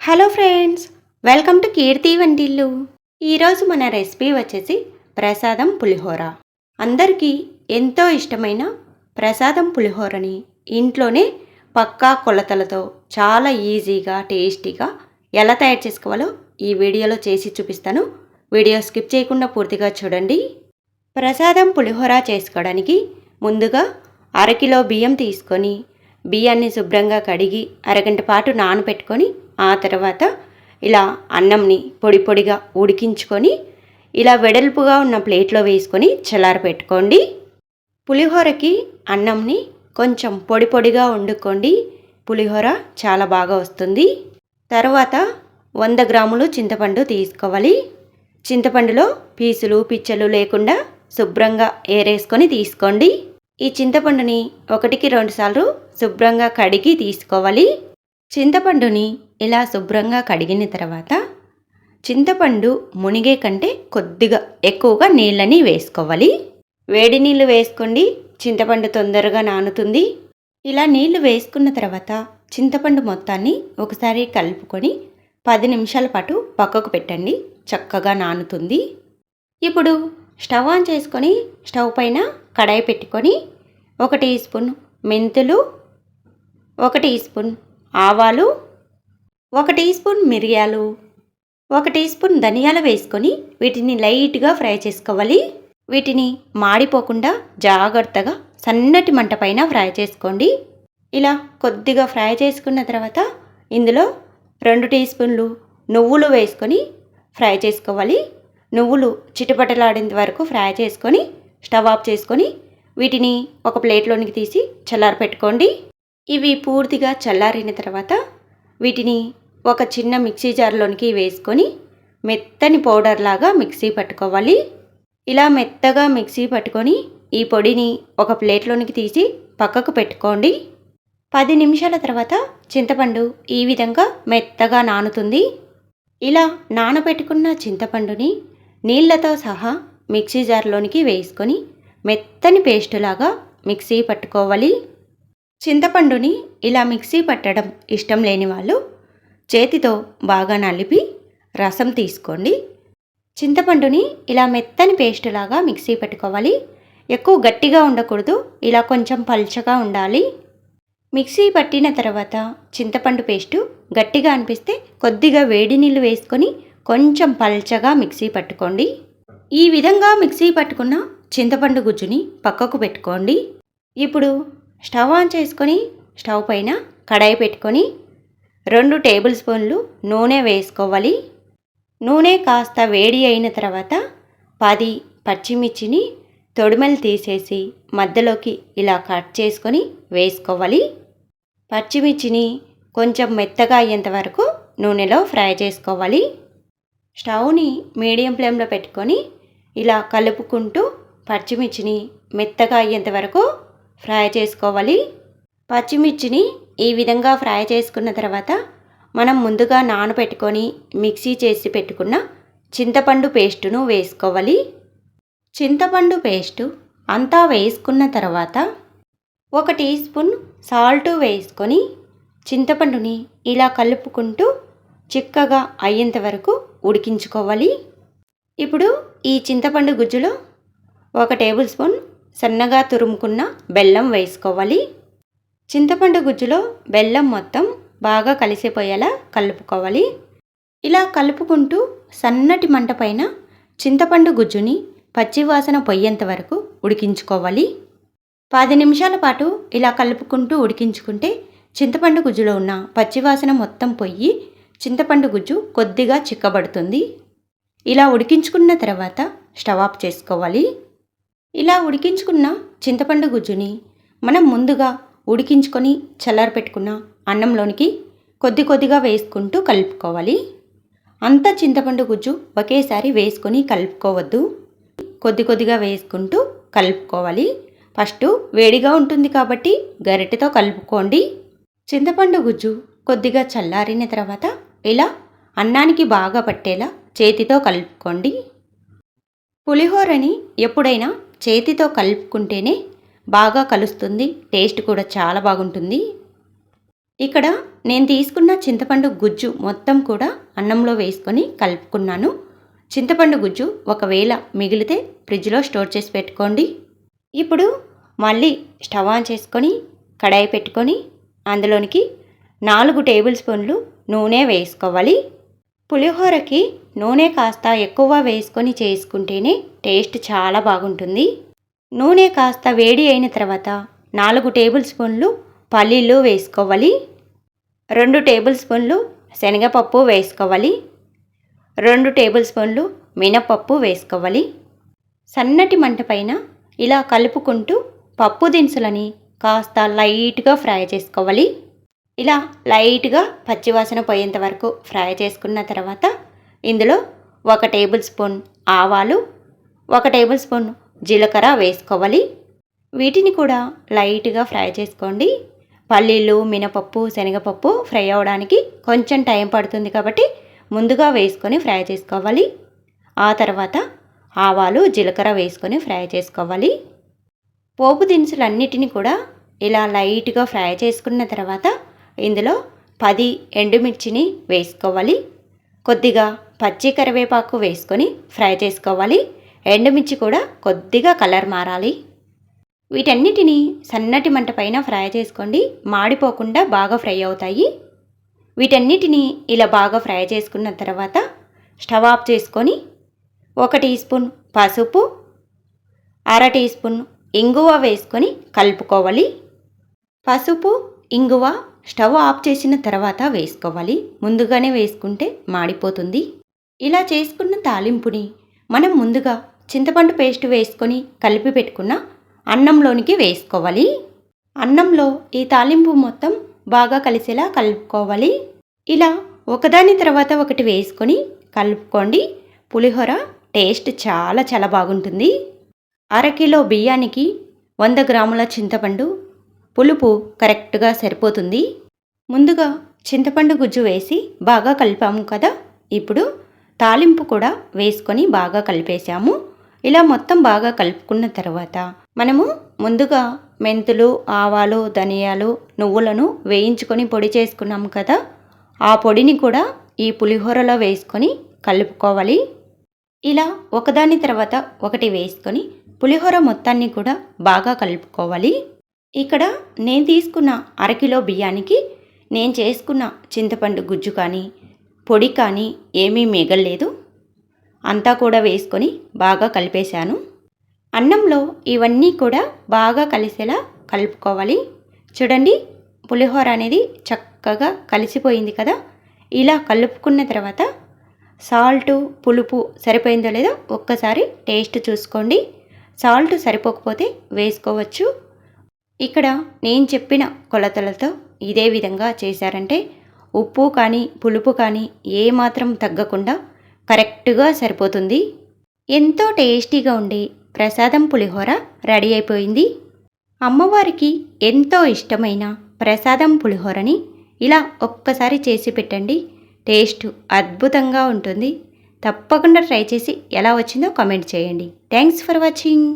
Hello friends welcome to Keerthi వంటిల్లు. ఈరోజు మన రెసిపీ వచ్చేసి ప్రసాదం పులిహోర. అందరికీ ఎంతో ఇష్టమైన ప్రసాదం పులిహోరని ఇంట్లోనే పక్కా కొలతలతో చాలా ఈజీగా టేస్టీగా ఎలా తయారు చేసుకోవాలో ఈ వీడియోలో చేసి చూపిస్తాను. వీడియో స్కిప్ చేయకుండా పూర్తిగా చూడండి. ప్రసాదం పులిహోర చేసుకోవడానికి ముందుగా అరకిలో బియ్యం తీసుకొని బియ్యాన్ని శుభ్రంగా కడిగి అరగంట పాటు నానబెట్టుకొని ఆ తర్వాత ఇలా అన్నంని పొడి పొడిగా ఉడికించుకొని ఇలా వెడల్పుగా ఉన్న ప్లేట్లో వేసుకొని చల్లారపెట్టుకోండి పులిహోరకి అన్నంని కొంచెం పొడి పొడిగా వండుకోండి. పులిహోర చాలా బాగా వస్తుంది. తర్వాత వంద గ్రాములు చింతపండు తీసుకోవాలి. చింతపండులో పీసులు పిచ్చలు లేకుండా శుభ్రంగా ఏరేసుకొని తీసుకోండి. ఈ చింతపండుని ఒకటికి రెండుసార్లు శుభ్రంగా కడిగి తీసుకోవాలి. చింతపండుని ఇలా శుభ్రంగా కడిగిన తర్వాత చింతపండు మునిగే కంటే కొద్దిగా ఎక్కువగా నీళ్ళని వేసుకోవాలి. వేడి నీళ్ళు వేసుకోండి. చింతపండు తొందరగా నానుతుంది. ఇలా నీళ్ళు వేసుకున్న తర్వాత చింతపండు మొత్తాన్ని ఒకసారి కలుపుకొని పది నిమిషాల పాటు పక్కకు పెట్టండి. చక్కగా నానుతుంది. ఇప్పుడు స్టవ్ ఆన్ చేసుకొని స్టవ్ పైన కడాయి పెట్టుకొని ఒక టీ స్పూన్ మెంతులు ఒక టీ స్పూన్ ఆవాలు ఒక టీ స్పూన్ మిరియాలు ఒక టీ స్పూన్ ధనియాలు వేసుకొని వీటిని లైట్గా ఫ్రై చేసుకోవాలి. వీటిని మాడిపోకుండా జాగ్రత్తగా సన్నటి మంట పైన ఫ్రై చేసుకోండి. ఇలా కొద్దిగా ఫ్రై చేసుకున్న తర్వాత ఇందులో రెండు టీ స్పూన్లు నువ్వులు వేసుకొని ఫ్రై చేసుకోవాలి. నువ్వులు చిటపటలాడేంత వరకు ఫ్రై చేసుకొని స్టవ్ ఆఫ్ చేసుకొని వీటిని ఒక ప్లేట్లోనికి తీసి చల్లారపెట్టుకోండి. ఇవి పూర్తిగా చల్లారిన తర్వాత వీటిని ఒక చిన్న మిక్సీ జార్లోనికి వేసుకొని మెత్తని పౌడర్ లాగా మిక్సీ పట్టుకోవాలి. ఇలా మెత్తగా మిక్సీ పట్టుకొని ఈ పొడిని ఒక ప్లేట్లోనికి తీసి పక్కకు పెట్టుకోండి. పది నిమిషాల తర్వాత చింతపండు ఈ విధంగా మెత్తగా నానుతుంది. ఇలా నానబెట్టుకున్న చింతపండుని నీళ్ళతో సహా మిక్సీ జార్లోనికి వేసుకొని మెత్తని పేస్టులాగా మిక్సీ పట్టుకోవాలి. చింతపండుని ఇలా మిక్సీ పట్టడం ఇష్టం లేని వాళ్ళు చేతితో బాగా నలిపి రసం తీసుకోండి. చింతపండుని ఇలా మెత్తని పేస్టులాగా మిక్సీ పెట్టుకోవాలి. ఎక్కువ గట్టిగా ఉండకూడదు ఇలా కొంచెం పల్చగా ఉండాలి. మిక్సీ పట్టిన తర్వాత చింతపండు పేస్టు గట్టిగా అనిపిస్తే కొద్దిగా వేడి నీళ్ళు వేసుకొని కొంచెం పల్చగా మిక్సీ పట్టుకోండి. ఈ విధంగా మిక్సీ పట్టుకున్న చింతపండు గుజ్జుని పక్కకు పెట్టుకోండి. ఇప్పుడు స్టవ్ ఆన్ చేసుకొని స్టవ్ పైన కడాయి పెట్టుకొని రెండు టేబుల్ స్పూన్లు నూనె వేసుకోవాలి. నూనె కాస్త వేడి అయిన తర్వాత పది పచ్చిమిర్చిని తొడిమెలు తీసేసి మధ్యలోకి ఇలా కట్ చేసుకొని వేసుకోవాలి. పచ్చిమిర్చిని కొంచెం మెత్తగా అయ్యేంత వరకు నూనెలో ఫ్రై చేసుకోవాలి. స్టవ్ని మీడియం ఫ్లేమ్లో పెట్టుకొని ఇలా కలుపుకుంటూ పచ్చిమిర్చిని మెత్తగా అయ్యేంత వరకు ఫ్రై చేసుకోవాలి. పచ్చిమిర్చిని ఈ విధంగా ఫ్రై చేసుకున్న తర్వాత మనం ముందుగా నానబెట్టుకొని మిక్సీ చేసి పెట్టుకున్న చింతపండు పేస్టును వేసుకోవాలి. చింతపండు పేస్టు అంతా వేసుకున్న తర్వాత ఒక టీ స్పూన్ సాల్ట్ వేసుకొని చింతపండుని ఇలా కలుపుకుంటూ చిక్కగా అయ్యేంత వరకు ఉడికించుకోవాలి. ఇప్పుడు ఈ చింతపండు గుజ్జులో ఒక టేబుల్ స్పూన్ సన్నగా తురుముకున్న బెల్లం వేసుకోవాలి. చింతపండు గుజ్జులో బెల్లం మొత్తం బాగా కలిసిపోయేలా కలుపుకోవాలి. ఇలా కలుపుకుంటూ సన్నటి మంట పైన చింతపండు గుజ్జుని పచ్చివాసన పొయ్యేంత వరకు ఉడికించుకోవాలి. పది నిమిషాల పాటు ఇలా కలుపుకుంటూ ఉడికించుకుంటే చింతపండు గుజ్జులో ఉన్న పచ్చివాసన మొత్తం పొయ్యి చింతపండు గుజ్జు కొద్దిగా చిక్కబడుతుంది. ఇలా ఉడికించుకున్న తర్వాత స్టవ్ ఆఫ్ చేసుకోవాలి. ఇలా ఉడికించుకున్న చింతపండు గుజ్జుని మనం ముందుగా ఉడికించుకొని చల్లారపెట్టుకున్న అన్నంలోనికి కొద్ది కొద్దిగా వేసుకుంటూ కలుపుకోవాలి. అంత చింతపండు గుజ్జు ఒకేసారి వేసుకొని కలుపుకోవద్దు. కొద్ది కొద్దిగా వేసుకుంటూ కలుపుకోవాలి. ఫస్ట్ వేడిగా ఉంటుంది కాబట్టి గరిటెతో కలుపుకోండి. చింతపండు గుజ్జు కొద్దిగా చల్లారిన తర్వాత ఇలా అన్నానికి బాగా పట్టేలా చేతితో కలుపుకోండి. పులిహోరని ఎప్పుడైనా చేతితో కలుపుకుంటేనే బాగా కలుస్తుంది. టేస్ట్ కూడా చాలా బాగుంటుంది. ఇక్కడ నేను తీసుకున్న చింతపండు గుజ్జు మొత్తం కూడా అన్నంలో వేసుకొని కలుపుకున్నాను. చింతపండు గుజ్జు ఒకవేళ మిగిలితే ఫ్రిడ్జ్లో స్టోర్ చేసి పెట్టుకోండి. ఇప్పుడు మళ్ళీ స్టవ్ ఆన్ చేసుకొని కడాయి పెట్టుకొని అందులోనికి నాలుగు టేబుల్ స్పూన్లు నూనె వేసుకోవాలి. పులిహోరకి నూనె కాస్త ఎక్కువ వేసుకొని చేసుకుంటేనే టేస్ట్ చాలా బాగుంటుంది. నూనె కాస్త వేడి అయిన తర్వాత నాలుగు టేబుల్ స్పూన్లు పల్లీలు వేసుకోవాలి. రెండు టేబుల్ స్పూన్లు శనగపప్పు వేసుకోవాలి. రెండు టేబుల్ స్పూన్లు మినపప్పు వేసుకోవాలి. సన్నటి మంట పైన ఇలా కలుపుకుంటూ పప్పు దినుసులని కాస్త లైట్గా ఫ్రై చేసుకోవాలి. ఇలా లైట్గా పచ్చివాసన పోయేంత వరకు ఫ్రై చేసుకున్న తర్వాత ఇందులో ఒక టేబుల్ స్పూన్ ఆవాలు ఒక టేబుల్ స్పూన్ జీలకర్ర వేసుకోవాలి. వీటిని కూడా లైట్గా ఫ్రై చేసుకోండి. పల్లీలు మినపప్పు శనగపప్పు ఫ్రై అవ్వడానికి కొంచెం టైం పడుతుంది కాబట్టి ముందుగా వేసుకొని ఫ్రై చేసుకోవాలి. ఆ తర్వాత ఆవాలు జీలకర్ర వేసుకొని ఫ్రై చేసుకోవాలి. పోపు దినుసులన్నిటిని కూడా ఇలా లైట్గా ఫ్రై చేసుకున్న తర్వాత ఇందులో పది ఎండుమిర్చిని వేసుకోవాలి. కొద్దిగా పచ్చి కరివేపాకు వేసుకొని ఫ్రై చేసుకోవాలి. ఎండుమిర్చి కూడా కొద్దిగా కలర్ మారాలి. వీటన్నిటిని సన్నటి మంట పైన ఫ్రై చేసుకోండి. మాడిపోకుండా బాగా ఫ్రై అవుతాయి. వీటన్నిటిని ఇలా బాగా ఫ్రై చేసుకున్న తర్వాత స్టవ్ ఆఫ్ చేసుకొని ఒక టీ స్పూన్ పసుపు అర టీ స్పూన్ ఇంగువ వేసుకొని కలుపుకోవాలి. పసుపు ఇంగువ స్టవ్ ఆఫ్ చేసిన తర్వాత వేసుకోవాలి. ముందుగానే వేసుకుంటే మాడిపోతుంది. ఇలా చేసుకున్న తాలింపుని మనం ముందుగా చింతపండు పేస్ట్ వేసుకొని కలిపి పెట్టుకున్న అన్నంలోనికి వేసుకోవాలి. అన్నంలో ఈ తాలింపు మొత్తం బాగా కలిసేలా కలుపుకోవాలి. ఇలా ఒకదాని తర్వాత ఒకటి వేసుకొని కలుపుకోండి. పులిహోర టేస్ట్ చాలా చాలా బాగుంటుంది. అరకిలో బియ్యానికి వంద గ్రాముల చింతపండు పులుపు కరెక్ట్గా సరిపోతుంది. ముందుగా చింతపండు గుజ్జు వేసి బాగా కలిపాము కదా. ఇప్పుడు తాలింపు కూడా వేసుకొని బాగా కలిపేసాము ఇలా మొత్తం బాగా కలుపుకున్న తర్వాత మనము ముందుగా మెంతులు ఆవాలు ధనియాలు నువ్వులను వేయించుకొని పొడి చేసుకున్నాము కదా. ఆ పొడిని కూడా ఈ పులిహోరలో వేసుకొని కలుపుకోవాలి. ఇలా ఒకదాని తర్వాత ఒకటి వేసుకొని పులిహోర మొత్తాన్ని కూడా బాగా కలుపుకోవాలి. ఇక్కడ నేను తీసుకున్న అరకిలో బియ్యానికి నేను చేసుకున్న చింతపండు గుజ్జు కానీ పొడి కానీ ఏమీ మిగలలేదు. అంతా కూడా వేసుకొని బాగా కలిపేశాను. అన్నంలో ఇవన్నీ కూడా బాగా కలిసేలా కలుపుకోవాలి. చూడండి పులిహోర అనేది చక్కగా కలిసిపోయింది కదా? ఇలా కలుపుకున్న తర్వాత సాల్టు పులుపు సరిపోయిందో లేదో ఒక్కసారి టేస్ట్ చూసుకోండి. సాల్ట్ సరిపోకపోతే వేసుకోవచ్చు. ఇక్కడ నేను చెప్పిన కొలతలతో ఇదే విధంగా చేశారంటే ఉప్పు కానీ పులుపు కానీ ఏమాత్రం తగ్గకుండా కరెక్ట్గా సరిపోతుంది. ఎంతో టేస్టీగా ఉండే ప్రసాదం పులిహోర రెడీ అయిపోయింది. అమ్మవారికి ఎంతో ఇష్టమైన ప్రసాదం పులిహోరని ఇలా ఒక్కసారి చేసి పెట్టండి. టేస్ట్ అద్భుతంగా ఉంటుంది. తప్పకుండా ట్రై చేసి ఎలా వచ్చిందో కామెంట్ చేయండి. Thanks for watching.